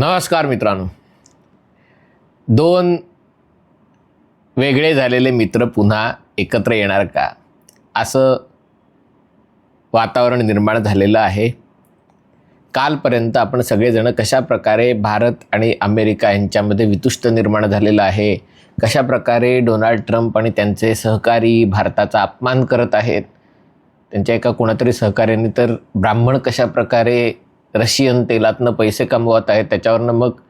नमस्कार मित्रांनो. दोन वेगळे झालेले मित्र पुन्हा एकत्र येणार का? असं वातावरण निर्माण झालेलं आहे. कालपर्यंत आपण सगळेजण कशा प्रकारे भारत आणि अमेरिका यांच्यामध्ये वितुष्ट निर्माण झालेलं आहे? कशा प्रकारे डोनाल्ड ट्रम्प आणि त्यांचे सहकारी भारताचा अपमान करत आहेत? त्यांच्या एका कोणातरी सहकार्याने तर ब्राह्मण कशा प्रकारे रशियन तेलातनं पैसे कमवत आहेत त्याच्यावरनं मग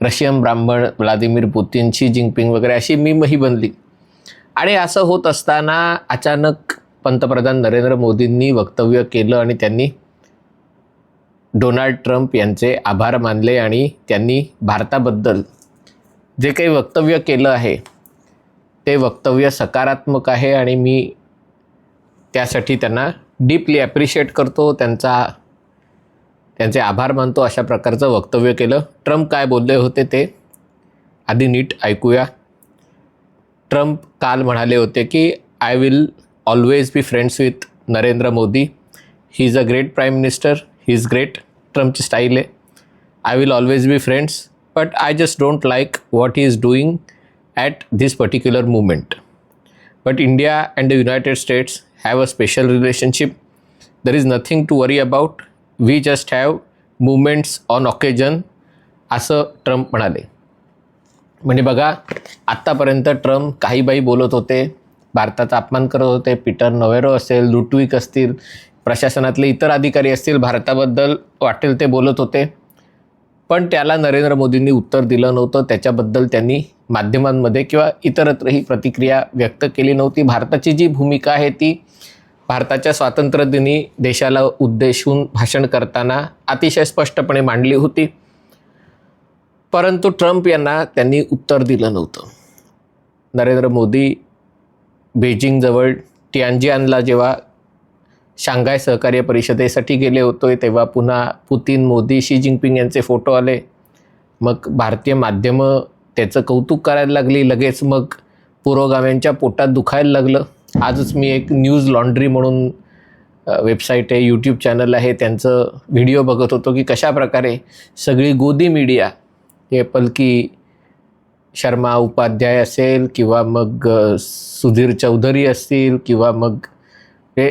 रशियन ब्राह्मण व्लादिमीर पुतीन शी जिंगपिंग वगैरे अशी मीमही बनली. आणि असं होत असताना अचानक पंतप्रधान नरेंद्र मोदींनी वक्तव्य केलं आणि त्यांनी डोनाल्ड ट्रम्प यांचे आभार मानले आणि त्यांनी भारताबद्दल जे काही वक्तव्य केलं आहे ते वक्तव्य सकारात्मक आहे आणि मी त्यासाठी त्यांना डीपली ॲप्रिशिएट करतो. त्यांचा त्यांचे आभार मानतो अशा प्रकारचं वक्तव्य केलं. ट्रम्प काय बोलले होते ते आधी नीट ऐकूया. ट्रम्प काल म्हणाले होते की I will always be friends with Narendra Modi. He is a great prime minister he is great ट्रम्पची style आहे. I will always be friends but I just don't like what he is doing at this particular moment but India and the United States have a special relationship there is nothing to worry about we just have moments on occasion असं Trump म्हणाले. म्हणजे बघा आत्तापर्यंत Trump काही बाई बोलत होते भारताचा अपमान करत होते पीटर नोवेरो असेल लुटविक असतील प्रशासनातले इतर अधिकारी असतील भारताबद्दल वाटेल ते बोलत होते. पण त्याला नरेंद्र मोदींनी उत्तर दिलं नव्हतं त्याच्याबद्दल त्यांनी माध्यमांमध्ये किंवा इतरत्रही प्रतिक्रिया व्यक्त केली नव्हती. भारताची जी भूमिका आहे ती भारताच्या स्वातंत्र्यदिनी देशाला उद्देशून भाषण करताना अतिशय स्पष्टपणे मांडली होती. परंतु ट्रम्प यांना त्यांनी उत्तर दिलं नव्हतं. नरेंद्र मोदी बेजिंगजवळ टियानजियानला जेव्हा शांघाय सहकार्य परिषदेसाठी गेले होते तेव्हा पुन्हा पुतीन मोदी शी जिंगपिंग यांचे फोटो आले. मग भारतीय माध्यमं त्याचं कौतुक करायला लागली लगेच मग पुरोगाम्यांच्या पोटात दुखायला लागलं. आजच मी एक न्यूज लॉन्ड्री म्हणून वेबसाईट आहे यूट्यूब चॅनल आहे त्यांचं व्हिडिओ बघत होतो की कशा प्रकारे सगळी गोदी मीडिया हे पलकी शर्मा उपाध्याय असेल किंवा मग सुधीर चौधरी असतील किंवा मग हे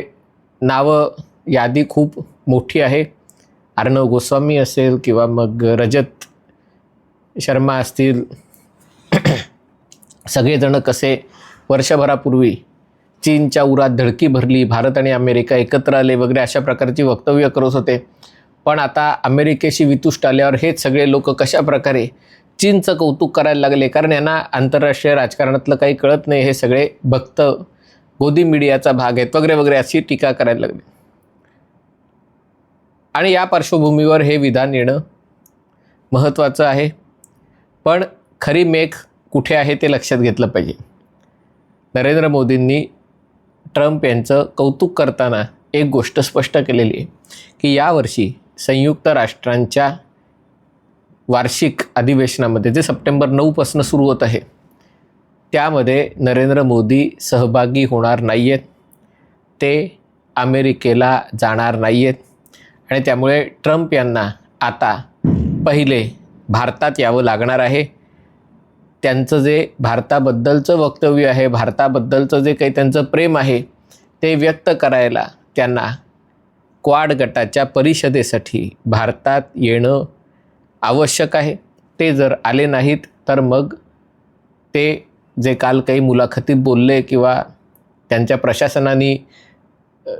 नावं यादी खूप मोठी आहे. अर्णव गोस्वामी असेल किंवा मग रजत शर्मा असतील. सगळेजण कसे वर्षभरापूर्वी चीनच्या उरात धडकी भरली भारत आणि अमेरिका एकत्र आले वगैरे अशा प्रकारची वक्तव्य करत होते. पण आता अमेरिकेशी वितुष्ट आल्यावर हेच सगळे लोक कशा प्रकारे चीनचं कौतुक करायला लागले? कारण यांना आंतरराष्ट्रीय राजकारणातलं काही कळत नाही हे सगळे भक्त गोदी मीडियाचा भाग आहेत वगैरे वगैरे अशी टीका करायला लागली. आणि या पार्श्वभूमीवर हे विधान येणं महत्त्वाचं आहे. पण खरी मेघ कुठे आहे ते लक्षात घेतलं पाहिजे. नरेंद्र मोदींनी ट्रम्प यांचं कौतुक करताना एक गोष्ट स्पष्ट केलेली आहे की यावर्षी संयुक्त राष्ट्रांच्या वार्षिक अधिवेशनामध्ये जे सप्टेंबर नऊपासून सुरू होत आहे त्यामध्ये नरेंद्र मोदी सहभागी होणार नाही आहेत ते अमेरिकेला जाणार नाही आहेत आणि त्यामुळे ट्रम्प यांना आता पहिले भारतात यावं लागणार आहे. त्यांचं जे भारताबद्दलचं वक्तव्य आहे भारताबद्दलचं जे काही त्यांचं प्रेम आहे ते व्यक्त करायला त्यांना क्वाड गटाच्या परिषदेसाठी भारतात येणं आवश्यक आहे. ते जर आले नाहीत तर मग ते जे काल काही मुलाखतीत बोलले किंवा त्यांच्या प्रशासनाने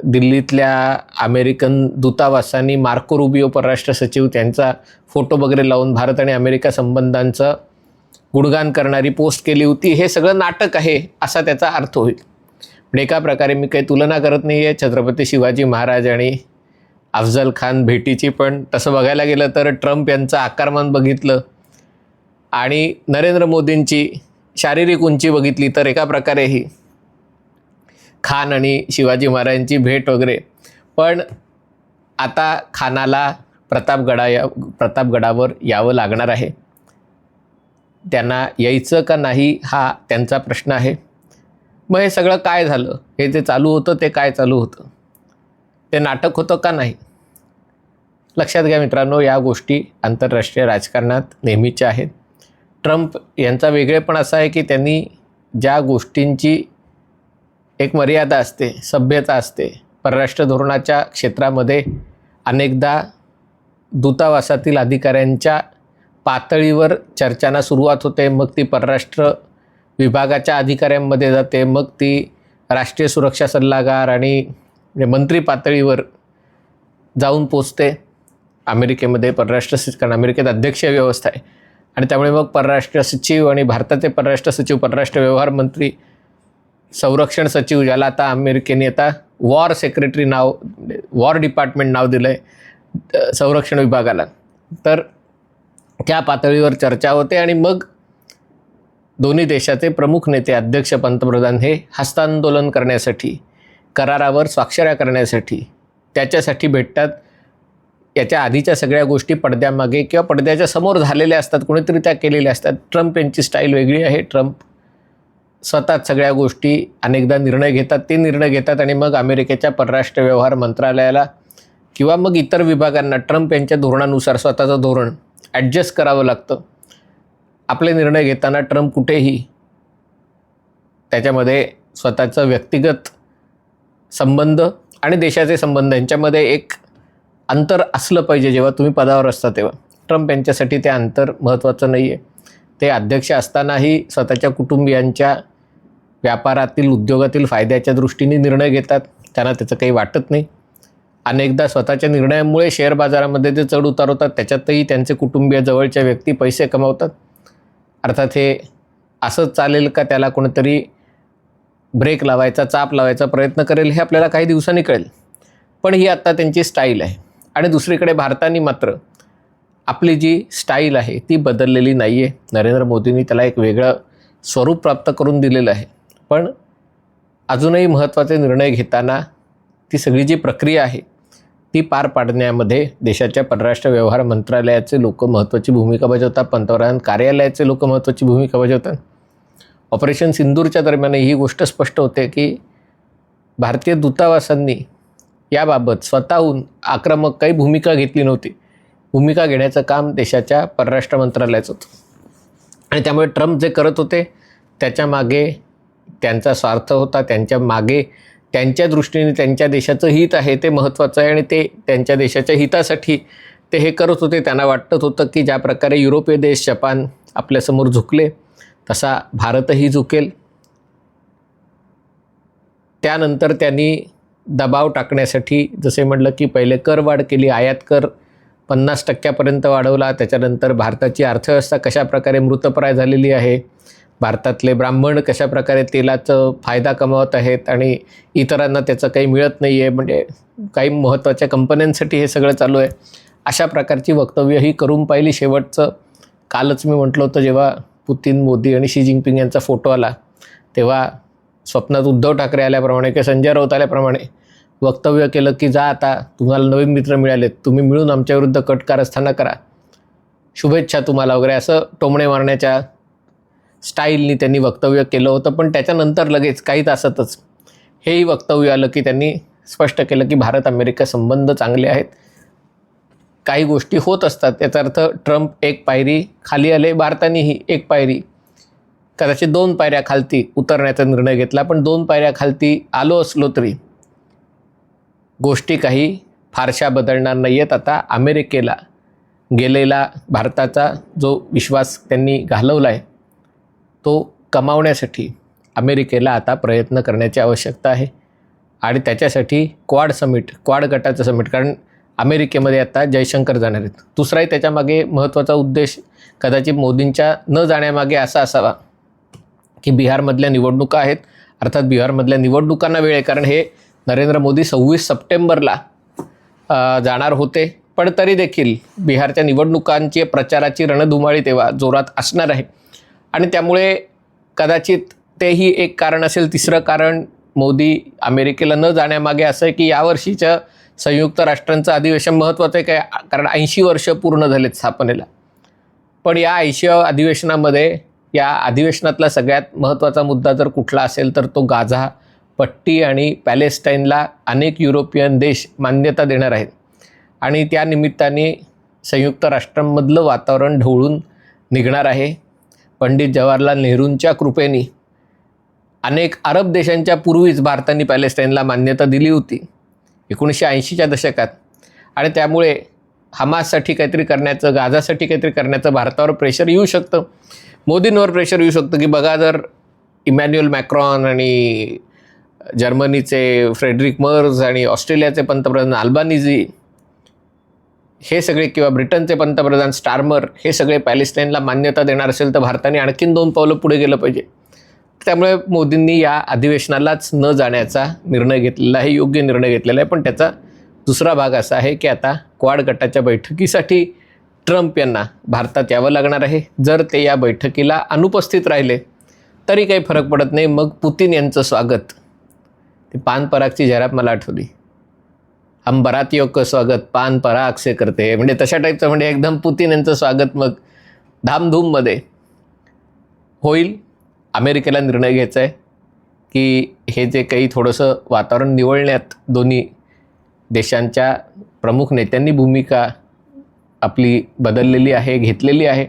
दिल्लीतल्या अमेरिकन दूतावासांनी मार्को रुबिओ परराष्ट्र सचिव त्यांचा फोटो वगैरे लावून भारत आणि अमेरिका संबंधांचं गुणगान करणारी पोस्ट केली होती. हे सगळं नाटक आहे असा त्याचा अर्थ होईल. पण एका प्रकारे मी काही तुलना करत नाही आहे छत्रपती शिवाजी महाराज आणि अफजल खान भेटीची पण तसं बघायला गेलं तर ट्रम्प यांचं आकारमान बघितलं आणि नरेंद्र मोदींची शारीरिक उंची बघितली तर एका प्रकारे ही खान आणि शिवाजी महाराजांची भेट वगैरे. पण आता खानाला प्रतापगडा या प्रतापगडावर यावं लागणार आहे. त्यांना यायचं का नाही हा त्यांचा प्रश्न आहे. मग हे सगळं काय झालं? हे जे चालू होतं ते काय चालू होतं? ते नाटक होतं का नाही? लक्षात घ्या मित्रांनो या गोष्टी आंतरराष्ट्रीय राजकारणात नेहमीच्या आहेत. ट्रम्प यांचा वेगळेपण असा आहे की त्यांनी ज्या गोष्टींची एक मर्यादा असते सभ्यता असते परराष्ट्र धोरणाच्या क्षेत्रामध्ये अनेकदा दूतावासातील अधिकाऱ्यांच्या पातळीवर चर्चांना सुरुवात होते. मग ती परराष्ट्र विभागाच्या अधिकाऱ्यांमध्ये जाते. मग ती राष्ट्रीय सुरक्षा सल्लागार आणि म्हणजे मंत्री पातळीवर जाऊन पोचते. अमेरिकेमध्ये परराष्ट्र सचिव कारण अमेरिकेत अध्यक्षीय व्यवस्था आहे. आणि त्यामुळे मग परराष्ट्र सचिव आणि भारताचे परराष्ट्र सचिव परराष्ट्र व्यवहार मंत्री संरक्षण सचिव ज्याला आता अमेरिकेने आता वॉर सेक्रेटरी नाव वॉर डिपार्टमेंट नाव दिलं आहे संरक्षण विभागाला. तर त्या पातळीवर चर्चा होते आणि मग दोन्ही देशाचे प्रमुख नेते अध्यक्ष पंतप्रधान हे हस्तांदोलन करण्यासाठी करारावर स्वाक्षऱ्या करण्यासाठी त्याच्यासाठी भेटतात. याच्या आधीच्या सगळ्या गोष्टी पडद्यामागे किंवा पडद्याच्या समोर झालेल्या असतात कोणीतरी त्या केलेल्या असतात. ट्रम्प यांची स्टाईल वेगळी आहे. ट्रम्प स्वतःच सगळ्या गोष्टी अनेकदा निर्णय घेतात ते निर्णय घेतात आणि मग अमेरिकेच्या परराष्ट्र व्यवहार मंत्रालयाला किंवा मग इतर विभागांना ट्रम्प यांच्या धोरणानुसार स्वतःचं धोरण ॲडजस्ट करावं लागतं. आपले निर्णय घेताना ट्रम्प कुठेही त्याच्यामध्ये स्वतःचं व्यक्तिगत संबंध आणि देशाचे संबंध यांच्यामध्ये एक अंतर असलं पाहिजे जेव्हा तुम्ही पदावर असता तेव्हा. ट्रम्प यांच्यासाठी ते अंतर महत्त्वाचं नाही आहे ते अध्यक्ष असतानाही स्वतःच्या कुटुंबियांच्या व्यापारातील उद्योगातील फायद्याच्या दृष्टीने निर्णय घेतात. त्यांना त्याचं काही वाटत नाही. अनेकदा स्वतःच्या निर्णयामुळे शेअर बाजारामध्ये जे चढ उतार होतात त्याच्यातही त्यांचे कुटुंबीय जवळच्या व्यक्ती पैसे कमावतात. अर्थात हे असंच चालेल का? त्याला कोणीतरी ब्रेक लावायचा चाप लावायचा प्रयत्न करेल हे आपल्याला काही दिवसांनी कळेल. पण ही आत्ता त्यांची स्टाईल आहे. आणि दुसरीकडे भारताने मात्र आपली जी स्टाईल आहे ती बदललेली नाही आहे नरेंद्र मोदींनी त्याला एक वेगळं स्वरूप प्राप्त करून दिलेलं आहे. पण अजूनही महत्त्वाचे निर्णय घेताना ती सगळी जी प्रक्रिया आहे ती पार पाडण्यामध्ये देशाच्या परराष्ट्र व्यवहार मंत्रालयाचे लोक महत्त्वाची भूमिका बजावतात. पंतप्रधान कार्यालयाचे लोक महत्त्वाची भूमिका बजावतात. ऑपरेशन सिंदूरच्या दरम्यान ही गोष्ट स्पष्ट होते की भारतीय दूतावासांनी याबाबत स्वतःहून आक्रमक काही भूमिका घेतली नव्हती. भूमिका घेण्याचं काम देशाच्या परराष्ट्र मंत्रालयाचं होतं. आणि त्यामुळे ट्रम्प जे करत होते त्याच्यामागे त्यांचा स्वार्थ होता. त्यांच्या मागे त्यांच्या दृष्टीने त्यांच्या देशाचं हित आहे ते महत्त्वाचं आहे आणि ते त्यांच्या देशाच्या हितासाठी ते हे करत होते. त्यांना वाटत होतं की ज्या प्रकारे युरोपीय देश जपान आपल्यासमोर झुकले तसा भारतही झुकेल. त्यानंतर त्यांनी दबाव टाकण्यासाठी जसे म्हटलं की पहिले करवाढ केली आयात कर पन्नास टक्क्यापर्यंत वाढवला. त्याच्यानंतर भारताची अर्थव्यवस्था कशाप्रकारे मृतप्राय झालेली आहे भारतातले ब्राह्मण कशा प्रकारे तेलाचं फायदा कमावत आहेत आणि इतरांना त्याचं काही मिळत नाही आहे म्हणजे काही महत्त्वाच्या कंपन्यांसाठी हे सगळं चालू आहे अशा प्रकारची वक्तव्यही करून पाहिली शेवटचं. कालच मी म्हटलं होतं जेव्हा पुतीन मोदी आणि शी जिनपिंग यांचा फोटो आला तेव्हा स्वप्नात उद्धव ठाकरे आल्याप्रमाणे किंवा संजय राऊत आल्याप्रमाणे वक्तव्य केलं की जा आता तुम्हाला नवीन मित्र मिळालेत तुम्ही मिळून आमच्याविरुद्ध कट कारस्थाना करा. शुभेच्छा तुम्हाला वगैरे असं टोमणे मारण्याच्या स्टाईलनी त्यांनी वक्तव्य केलं होतं पण त्याच्यानंतर लगेच काही तासातच हेही वक्तव्य आलं की त्यांनी स्पष्ट केलं की भारत अमेरिका संबंध चांगले आहेत. काही गोष्टी होत असतात याचा अर्थ ट्रम्प एक पायरी खाली आले भारतानेही एक पायरी. कदाचित दोन पायऱ्या खालती उतरण्याचा निर्णय घेतला पण दोन पायऱ्या खालती आलो असलो तरी गोष्टी काही फारशा बदलणार नाही आहेत आता अमेरिकेला गेलेला भारताचा जो विश्वास त्यांनी घालवला आहे तो कमावण्यासाठी अमेरिकेला आता प्रयत्न करण्याची आवश्यकता आहे. आणि त्याच्यासाठी क्वाड समिट क्वाड गटाचं समिट कारण अमेरिकेमध्ये आता जयशंकर जाणार आहेत. दुसराही त्याच्यामागे महत्त्वाचा उद्देश कदाचित मोदींच्या न जाण्यामागे असा असावा की बिहारमधल्या निवडणुका आहेत. अर्थात बिहारमधल्या निवडणुकांना वेळ आहे कारण हे नरेंद्र मोदी सव्वीस सप्टेंबरला जाणार होते. पण तरी देखील बिहारच्या निवडणुकांची प्रचाराची रणधुमाळी तेव्हा जोरात असणार आहे. आणि त्यामुळे कदाचित तेही एक कारण असेल. तिसरं कारण मोदी अमेरिकेला न जाण्यामागे असं आहे की यावर्षीच्या संयुक्त राष्ट्रांचं अधिवेशन महत्त्वाचं आहे काय? कारण ऐंशी वर्ष पूर्ण झालेत स्थापनेला. पण या ऐंशी अधिवेशनामध्ये या अधिवेशनातला सगळ्यात महत्त्वाचा मुद्दा जर कुठला असेल तर तो गाझा पट्टी आणि पॅलेस्टाईनला अनेक युरोपियन देश मान्यता देणार आहेत. आणि त्या निमित्ताने संयुक्त राष्ट्रांमधलं वातावरण ढवळून निघणार आहे. पंडित जवाहरलाल नेहरूंच्या कृपेने अनेक अरब देशांच्या पूर्वीच भारताने पॅलेस्टाईनला मान्यता दिली होती एकोणीसशे ऐंशीच्या दशकात. आणि त्यामुळे हमाससाठी काहीतरी करण्याचं गाझासाठी काहीतरी करण्याचं भारतावर प्रेशर येऊ शकतं. मोदींवर प्रेशर येऊ शकतं की बघा जर इमॅन्युअल मॅक्रॉन आणि जर्मनीचे फ्रेडरिक मर्ज आणि ऑस्ट्रेलियाचे पंतप्रधान अल्बानिझी हे सगळे किंवा ब्रिटनचे पंतप्रधान स्टार्मर हे सगळे पॅलेस्टाईनला मान्यता देणार असेल तर भारताने आणखीन दोन पावलं पुढे गेलं पाहिजे. त्यामुळे मोदींनी या अधिवेशनालाच न जाण्याचा निर्णय घेतलेला आहे योग्य निर्णय घेतलेला आहे. पण त्याचा दुसरा भाग असा आहे की आता क्वाड गटाच्या बैठकीसाठी ट्रम्प यांना भारतात यावं लागणार आहे. जर ते या बैठकीला अनुपस्थित राहिले तरी काही फरक पडत नाही. मग पुतीन यांचं स्वागत. ते पानपरागची जाहिरात मला आठवली. अंबरात योग स्वागत पान पराग से करते म्हणजे तशा टाईपचं म्हणजे एकदम पुतीन यांचं स्वागत मग धामधूममध्ये होईल अमेरिकेला निर्णय घ्यायचा आहे की हे जे काही थोडंसं वातावरण निवळण्यात दोन्ही देशांच्या प्रमुख नेत्यांनी भूमिका आपली बदललेली आहे घेतलेली आहे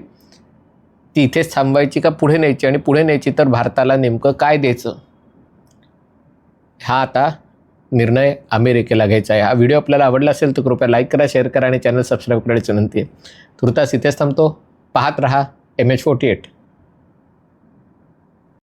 ती इथेच थांबवायची का पुढे न्यायची? आणि पुढे न्यायची तर भारताला नेमकं काय द्यायचं? हा आता निर्णय अमेरिकेला घ्यायचा आहे. हा व्हिडिओ आपल्याला आवडला असेल तर कृपया लाईक करा शेअर करा आणि चॅनल सबस्क्राईब करायची विनंती आहे. तुर्तास इथेच थांबतो. पाहत रहा एम एच फोर्टी एट